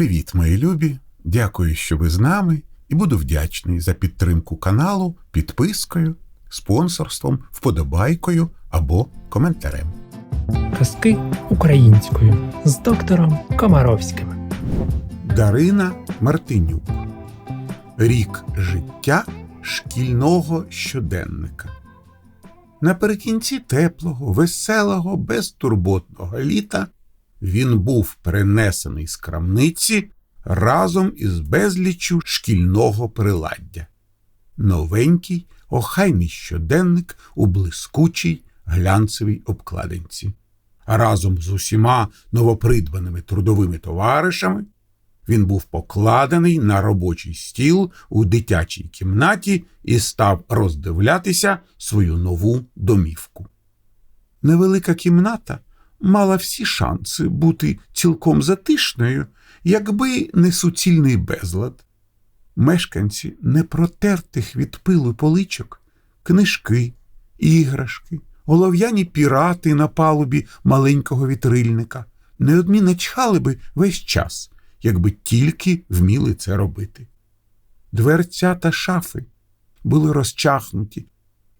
Привіт, мої любі! Дякую, що ви з нами, і буду вдячний за підтримку каналу підпискою, спонсорством, вподобайкою або коментарем. Казки українською з доктором Комаровським. Дарина Мартинюк. Рік життя шкільного щоденника. Наприкінці теплого, веселого, безтурботного літа він був перенесений з крамниці разом із безліччю шкільного приладдя. Новенький, охайний щоденник у блискучій глянцевій обкладинці. Разом з усіма новопридбаними трудовими товаришами він був покладений на робочий стіл у дитячій кімнаті і став роздивлятися свою нову домівку. Невелика кімната мала всі шанси бути цілком затишною, якби не суцільний безлад. Мешканці непротертих від пилу поличок, книжки, іграшки, олов'яні пірати на палубі маленького вітрильника неодмінно чхали би весь час, якби тільки вміли це робити. Дверця та шафи були розчахнуті,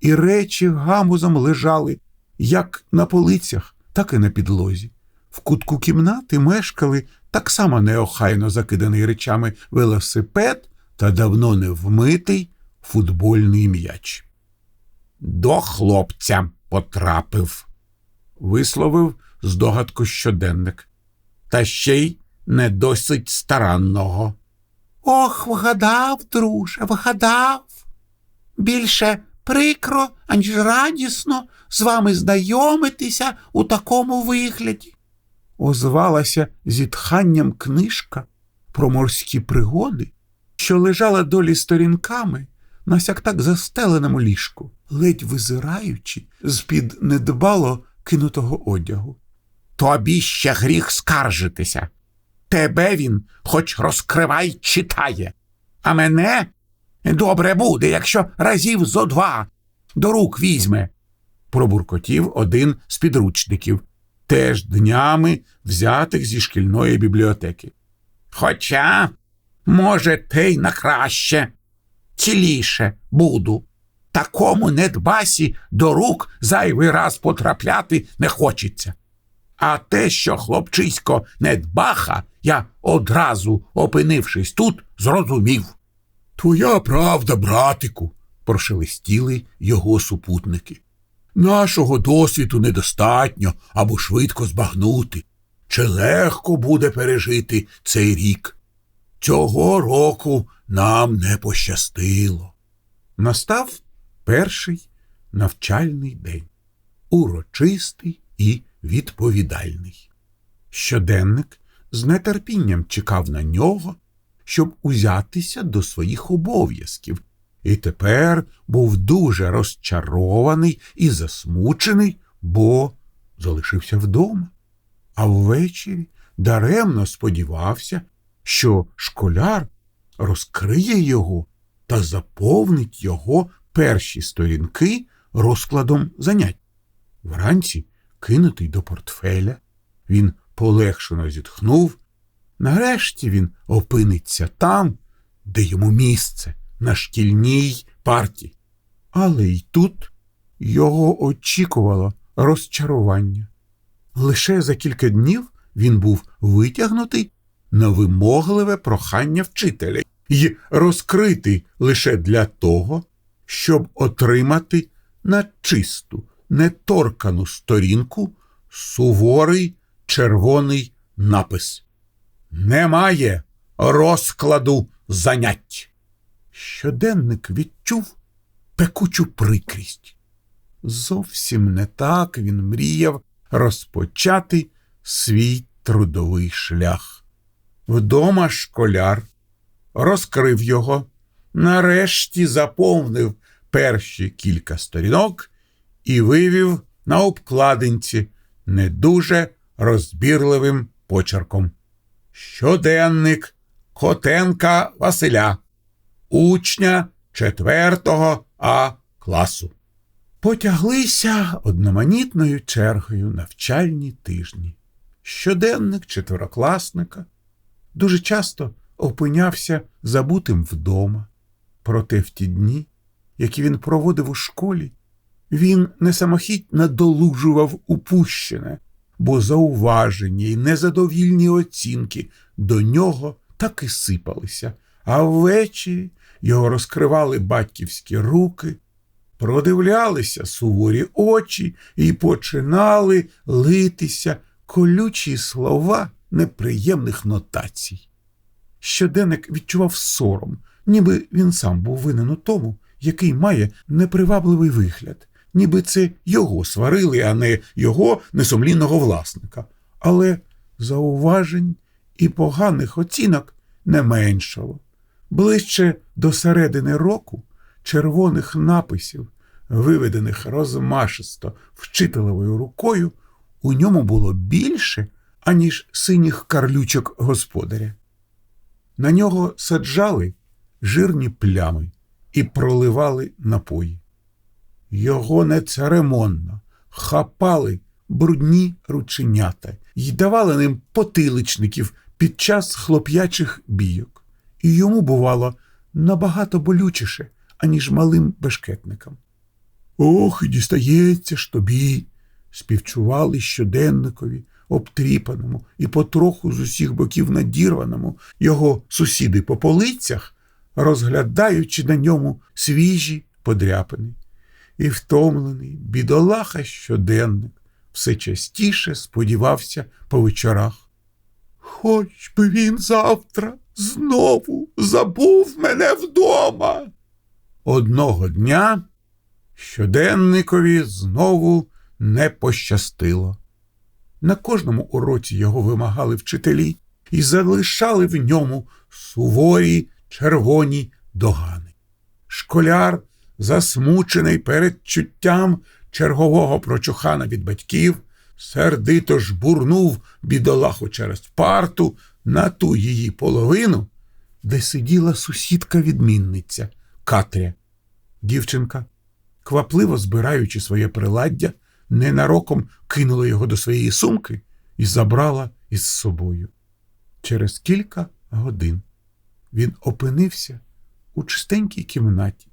і речі гамузом лежали як на полицях, так і на підлозі. В кутку кімнати мешкали так само неохайно закиданий речами велосипед та давно не вмитий футбольний м'яч. До хлопця потрапив, висловив здогадку щоденник. Та ще й не досить старанного. Ох, вгадав, друже, вгадав. Більше прикро, аніж радісно з вами знайомитися у такому вигляді. Озвалася зітханням книжка про морські пригоди, що лежала долі сторінками на сяк-так застеленому ліжку, ледь визираючи з-під недбало кинутого одягу. Тобі ще гріх скаржитися. Тебе він хоч розкривай читає, а мене добре буде, якщо разів зо два до рук візьме, пробуркотів один з підручників, теж днями взятих зі шкільної бібліотеки. Хоча, може, те й на краще, ціліше буду. Такому недбасі до рук зайвий раз потрапляти не хочеться. А те, що хлопчисько недбаха, я одразу, опинившись тут, зрозумів. Твоя правда, братику, прошелестіли його супутники. Нашого досвіду недостатньо або швидко збагнути. Чи легко буде пережити цей рік? Цього року нам не пощастило. Настав перший навчальний день, урочистий і відповідальний. Щоденник з нетерпінням чекав на нього, щоб узятися до своїх обов'язків, і тепер був дуже розчарований і засмучений, бо залишився вдома. А ввечері даремно сподівався, що школяр розкриє його та заповнить його перші сторінки розкладом занять. Вранці, кинутий до портфеля, він полегшено зітхнув. Нарешті він опиниться там, де йому місце, на шкільній парті. Але й тут його очікувало розчарування. Лише за кілька днів він був витягнутий на вимогливе прохання вчителя і розкритий лише для того, щоб отримати на чисту, неторкану сторінку суворий червоний напис. Немає розкладу занять. Щоденник відчув пекучу прикрість. Зовсім не так він мріяв розпочати свій трудовий шлях. Вдома школяр розкрив його, нарешті заповнив перші кілька сторінок і вивів на обкладинці не дуже розбірливим почерком. Щоденник Котенка Василя, учня четвертого А класу. Потяглися одноманітною чергою навчальні тижні. Щоденник четверокласника дуже часто опинявся забутим вдома. Проте в ті дні, які він проводив у школі, він не самохідь надолужував упущене, бо зауваження й незадовільні оцінки до нього так і сипалися, а ввечері його розкривали батьківські руки, продивлялися суворі очі і починали литися колючі слова неприємних нотацій. Щоденник відчував сором, ніби він сам був винен у тому, який має непривабливий вигляд, ніби це його сварили, а не його несумлінного власника. Але зауважень і поганих оцінок не меншало. Ближче до середини року червоних написів, виведених розмашисто вчителевою рукою, у ньому було більше, аніж синіх карлючок господаря. На нього саджали жирні плями і проливали напої. Його нецеремонно хапали брудні рученята й давали ним потиличників під час хлоп'ячих бійок, і йому бувало набагато болючіше, аніж малим бешкетникам. Ох, і дістається ж тобі, співчували щоденникові, обтріпаному і потроху з усіх боків надірваному його сусіди по полицях, розглядаючи на ньому свіжі подряпини. І втомлений, бідолаха щоденник все частіше сподівався по вечорах. Хоч би він завтра знову забув мене вдома. Одного дня щоденникові знову не пощастило. На кожному уроці його вимагали вчителі і залишали в ньому суворі червоні догани. Школяр, засмучений передчуттям чергового прочухана від батьків, сердито жбурнув бідолаху через парту на ту її половину, де сиділа сусідка-відмінниця Катря. Дівчинка, квапливо збираючи своє приладдя, ненароком кинула його до своєї сумки і забрала із собою. Через кілька годин він опинився у чистенькій кімнаті,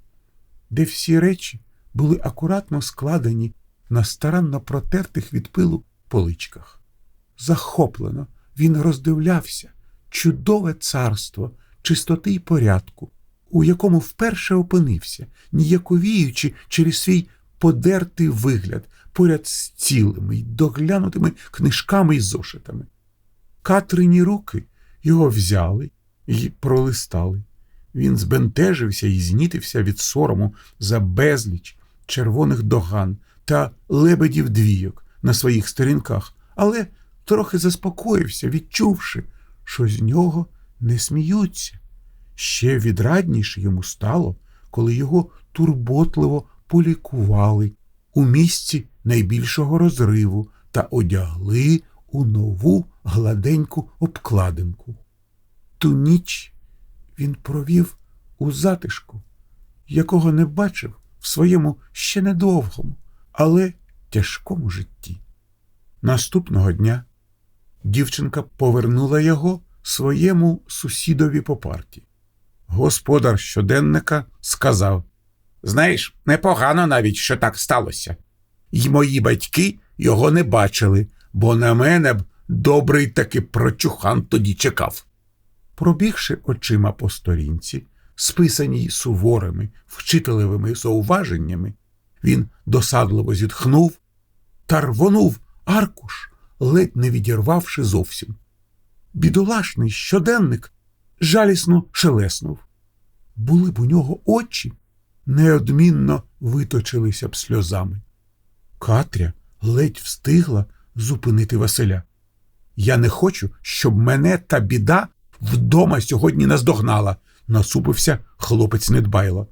де всі речі були акуратно складені на старанно протертих від пилу поличках. Захоплено він роздивлявся чудове царство чистоти й порядку, у якому вперше опинився, ніяковіючи через свій подертий вигляд поряд з цілими й доглянутими книжками й зошитами. Катрині руки його взяли й пролистали. Він збентежився і знітився від сорому за безліч червоних доган та лебедів двійок на своїх сторінках, але трохи заспокоївся, відчувши, що з нього не сміються. Ще відрадніше йому стало, коли його турботливо полікували у місці найбільшого розриву та одягли у нову гладеньку обкладинку. Ту ніч він провів у затишку, якого не бачив в своєму ще недовгому, але тяжкому житті. Наступного дня дівчинка повернула його своєму сусідові по парті. Господар щоденника сказав: Знаєш, непогано навіть, що так сталося. І мої батьки його не бачили, бо на мене б добрий таки прочухан тоді чекав. Пробігши очима по сторінці, списаній суворими, вчителевими зауваженнями, він досадливо зітхнув та рвонув аркуш, ледь не відірвавши зовсім. Бідолашний щоденник жалісно шелеснув. Були б у нього очі, неодмінно виточилися б сльозами. Катря ледь встигла зупинити Василя. Я не хочу, щоб мене та біда вдома сьогодні наздогнала, насупився хлопець недбайло.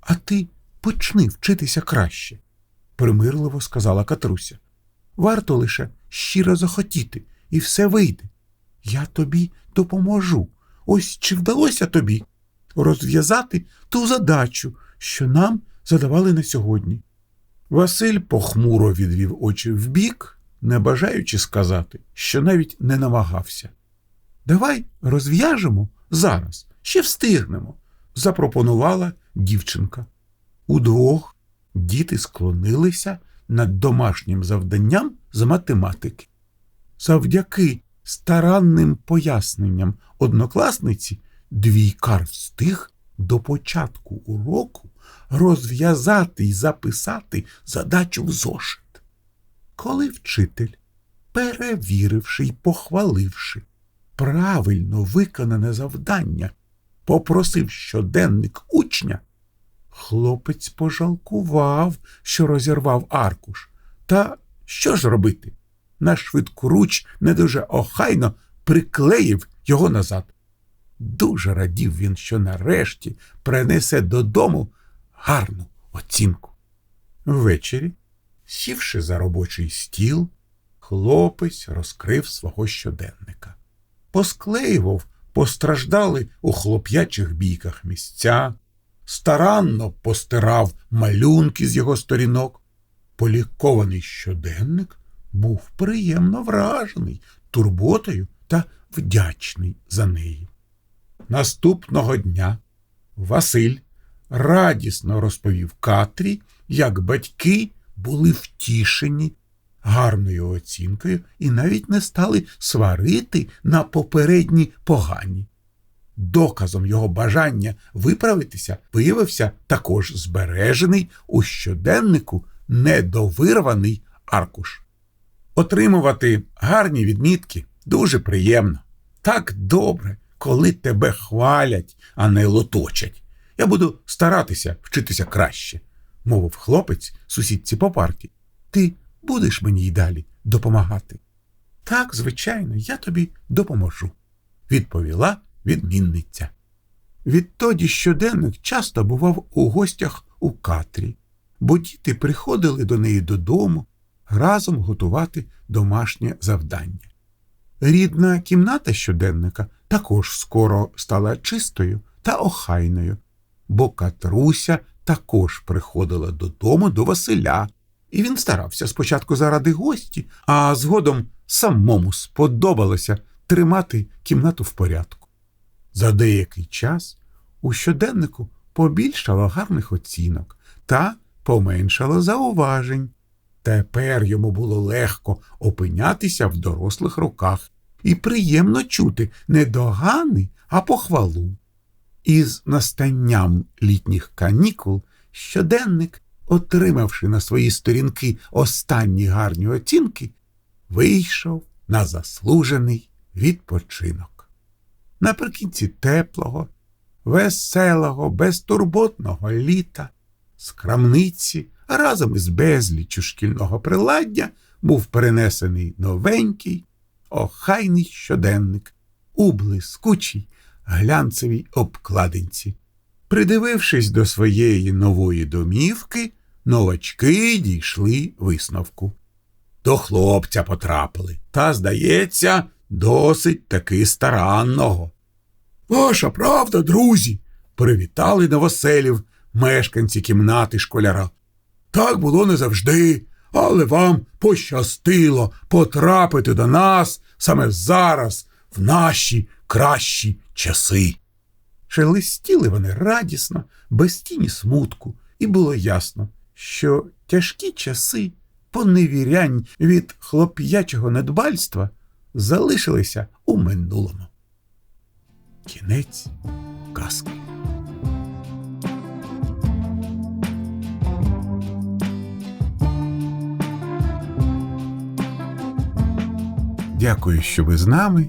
А ти почни вчитися краще, примирливо сказала Катруся. Варто лише щиро захотіти, і все вийде. Я тобі допоможу. Ось чи вдалося тобі розв'язати ту задачу, що нам задавали на сьогодні. Василь похмуро відвів очі вбік, не бажаючи сказати, що навіть не намагався. Давай розв'яжемо зараз, ще встигнемо, запропонувала дівчинка. Удвох діти склонилися над домашнім завданням з математики. Завдяки старанним поясненням однокласниці двійкар встиг до початку уроку розв'язати і записати задачу в зошит. Коли вчитель, перевіривши й похваливши правильно виконане завдання, попросив щоденник учня, хлопець пожалкував, що розірвав аркуш. Та що ж робити? На швидку руч не дуже охайно приклеїв його назад. Дуже радів він, що нарешті принесе додому гарну оцінку. Ввечері, сівши за робочий стіл, хлопець розкрив свого щоденника. Посклеював постраждали у хлоп'ячих бійках місця, старанно постирав малюнки з його сторінок. Полікований щоденник був приємно вражений турботою та вдячний за неї. Наступного дня Василь радісно розповів Катрі, як батьки були втішені гарною оцінкою і навіть не стали сварити на попередні погані. Доказом його бажання виправитися виявився також збережений у щоденнику недовирваний аркуш. Отримувати гарні відмітки дуже приємно. Так добре, коли тебе хвалять, а не лоточать. Я буду старатися вчитися краще, мовив хлопець сусідці по парті. Ти будеш мені й далі допомагати. Так, звичайно, я тобі допоможу, відповіла відмінниця. Відтоді щоденник часто бував у гостях у Катрі, бо діти приходили до неї додому разом готувати домашнє завдання. Рідна кімната щоденника також скоро стала чистою та охайною, бо Катруся також приходила додому до Василя, і він старався спочатку заради гості, а згодом самому сподобалося тримати кімнату в порядку. За деякий час у щоденнику побільшало гарних оцінок та поменшало зауважень. Тепер йому було легко опинятися в дорослих руках і приємно чути не догани, а похвалу. Із настанням літніх канікул щоденник, отримавши на свої сторінки останні гарні оцінки, вийшов на заслужений відпочинок. Наприкінці теплого, веселого, безтурботного літа з крамниці разом із безліччю шкільного приладдя був перенесений новенький, охайний щоденник у блискучій глянцевій обкладинці. Придивившись до своєї нової домівки, новачки дійшли висновку. До хлопця потрапили, та, здається, досить таки старанного. Ваша правда, друзі, привітали новоселів мешканці кімнати школяра. Так було не завжди, але вам пощастило потрапити до нас саме зараз, в наші кращі часи. Шелестіли вони радісно, без тіні смутку, і було ясно, що тяжкі часи поневірянь від хлоп'ячого недбальства залишилися у минулому. Кінець казки. Дякую, що ви з нами,